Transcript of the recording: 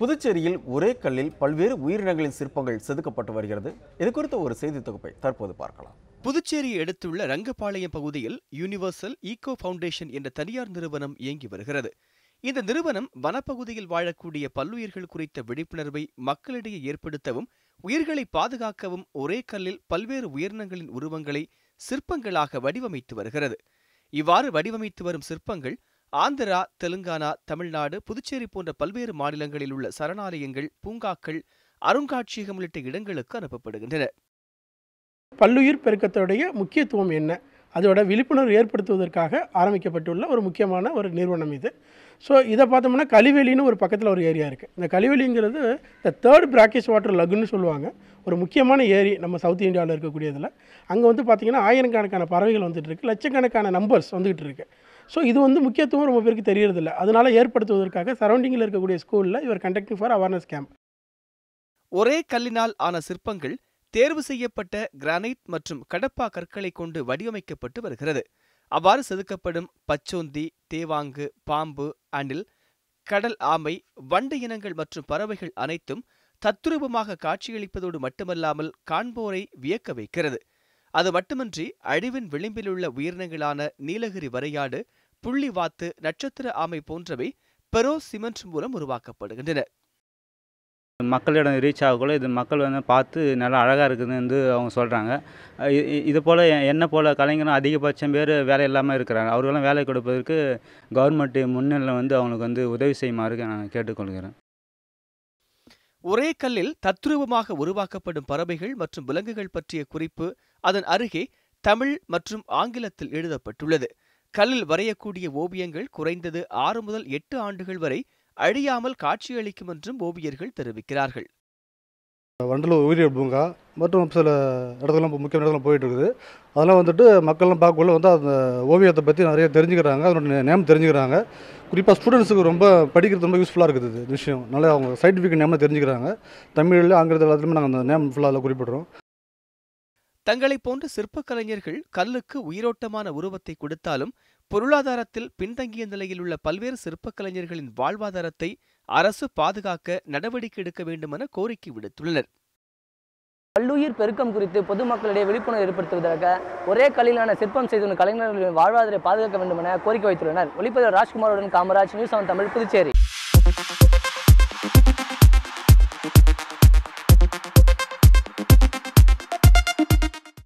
புதுச்சேரியில் ஒரே கல்லில் பல்வேறு உயிரினங்களின் சிற்பங்கள் செதுக்கப்பட்டு வருகிறது. இது குறித்த ஒரு செய்தி தொகுப்பை தற்போது பார்க்கலாம். புதுச்சேரியை அடுத்துள்ள ரங்கபாளையம் பகுதியில் யூனிவர்சல் ஈகோ ஃபவுண்டேஷன் என்ற தனியார் நிறுவனம் இயங்கி வருகிறது. இந்த நிறுவனம் வனப்பகுதியில் வாழக்கூடிய பல்லுயிர்கள் குறித்த விழிப்புணர்வை மக்களிடையே ஏற்படுத்தவும் உயிர்களை பாதுகாக்கவும் ஒரே கல்லில் பல்வேறு உயிரினங்களின் உருவங்களை சிற்பங்களாக வடிவமைத்து வருகிறது. இவ்வாறு வடிவமைத்து வரும் சிற்பங்கள் ஆந்திரா தெலுங்கானா தமிழ்நாடு புதுச்சேரி போன்ற பல்வேறு மாநிலங்களில் உள்ள சரணாலயங்கள் பூங்காக்கள் அருங்காட்சியகம் உள்ளிட்ட இடங்களுக்கு அனுப்பப்படுகின்றன. பல்லுயிர் பெருக்கத்துடைய முக்கியத்துவம் என்ன? அதோட விழிப்புணர்வு ஏற்படுத்துவதற்காக ஆரம்பிக்கப்பட்டுள்ள ஒரு முக்கியமான ஒரு நிறுவனம் இது. ஸோ இதை பார்த்தோம்னா கலிவெளின்னு ஒரு பக்கத்தில் ஒரு ஏரியா இருக்குது இந்த கலிவெளிங்கிறது இந்த தேர்ட் பிராக்கேஜ் வாட்டர் லகுன்னு சொல்லுவாங்க. ஒரு முக்கியமான ஏரி நம்ம சவுத் இந்தியாவில் இருக்கக்கூடியதில். அங்கே வந்து பார்த்திங்கன்னா ஆயிரக்கணக்கான பறவைகள் வந்துட்டு இருக்கு. லட்சக்கணக்கான நம்பர்ஸ் வந்துகிட்டு இருக்குது ஸோ இது வந்து முக்கியத்துவம் ரொம்ப பேருக்கு தெரியறதில்ல. அதனால் ஏற்படுத்துவதற்காக சரௌண்டிங்கில் இருக்கக்கூடிய ஸ்கூலில் இவர் கண்டக்டிங் ஃபார் அவேர்னஸ் கேம்ப் ஒரே கல்லினால் ஆன சிற்பங்கள் தேர்வு செய்யப்பட்ட கிரானைட் மற்றும் கடப்பா கற்களை கொண்டு வடிவமைக்கப்பட்டு வருகிறது. அவ்வாறு செதுக்கப்படும் பச்சோந்தி தேவாங்கு பாம்பு அணில் கடல் ஆமை வண்டு இனங்கள் மற்றும் பறவைகள் அனைத்தும் தத்துரூபமாக காட்சியளிப்பதோடு மட்டுமல்லாமல் காண்போரை வியக்க வைக்கிறது. அது மட்டுமின்றி அழிவின் விளிம்பிலுள்ள உயிரினங்களான நீலகிரி வரையாடு புள்ளிவாத்து நட்சத்திர ஆமை போன்றவை பெரோ சிமெண்ட் மூலம் உருவாக்கப்படுகின்றன. மக்களிடம் ரீச் ஆகக்குள்ள இது மக்கள் வந்து பார்த்து நல்லா அழகாக இருக்குதுன்னு வந்து அவங்க சொல்கிறாங்க இது போல் என்ன போல் கலைஞரும் அதிகபட்சம் பேர் வேலை இல்லாமல் இருக்கிறாங்க. அவர்களும் வேலை கொடுப்பதற்கு கவர்மெண்ட்டு முன்னிலை வந்து அவங்களுக்கு வந்து உதவி செய்யுமாறு நான் கேட்டுக்கொள்கிறேன். ஒரே கல்லில் தத்ரூபமாக உருவாக்கப்படும் பறவைகள் மற்றும் விலங்குகள் பற்றிய குறிப்பு அதன் அருகே தமிழ் மற்றும் ஆங்கிலத்தில் எழுதப்பட்டுள்ளது. கல்லில் வரையக்கூடிய ஓவியங்கள் குறைந்தது ஆறு முதல் எட்டு ஆண்டுகள் வரை அழியாமல் காட்சியளிக்கும் என்றும் ஓவியர்கள் தெரிவிக்கிறார்கள். வண்டலூர் உயிரியல் பூங்கா மற்றும் சில இடத்துலாம் இப்போ முக்கியமான இடத்துல போயிட்டு இருக்குது அதெல்லாம் வந்துட்டு மக்கள்லாம் பார்க்கக்குள்ள வந்து அந்த ஓவியத்தை பற்றி நிறைய தெரிஞ்சுக்கிறாங்க. அதோட நேம் தெரிஞ்சுக்கிறாங்க. குறிப்பாக ஸ்டூடெண்ட்ஸுக்கு ரொம்ப படிக்கிறது ரொம்ப யூஸ்ஃபுல்லாக இருக்குது இது விஷயம். நல்லா அவங்க சயின்டிஃபிக் நேம்லாம் தெரிஞ்சுக்கிறாங்க. தமிழில் ஆங்கிலத்தில் எல்லாத்துலேயுமே நாங்கள் அந்த நேம் ஃபுல்லாக அதில் குறிப்பிடுறோம். தங்களைப் போன்ற சிற்பக்கலைஞர்கள் கல்லுக்கு உயிரோட்டமான உருவத்தை கொடுத்தாலும் பொருளாதாரத்தில் பின்தங்கிய நிலையில் உள்ள பல்வேறு சிற்பக்கலைஞர்களின் வாழ்வாதாரத்தை அரசு பாதுகாக்க நடவடிக்கை எடுக்க வேண்டுமென கோரிக்கை விடுத்துள்ளனர். பல்லுயிர் பெருக்கம் குறித்து பொதுமக்களிடையே விழிப்புணர்வு ஏற்படுத்துவதற்காக ஒரே கல்லிலான சிற்பம் செய்து கலைஞர்களின் வாழ்வாதாரத்தை பாதுகாக்க வேண்டும் என கோரிக்கை வைத்துள்ளனர். ஒளிப்பதிவர் ராஜ்குமாருடன் காமராஜ் நியூஸ் செவன் தமிழ் புதுச்சேரி.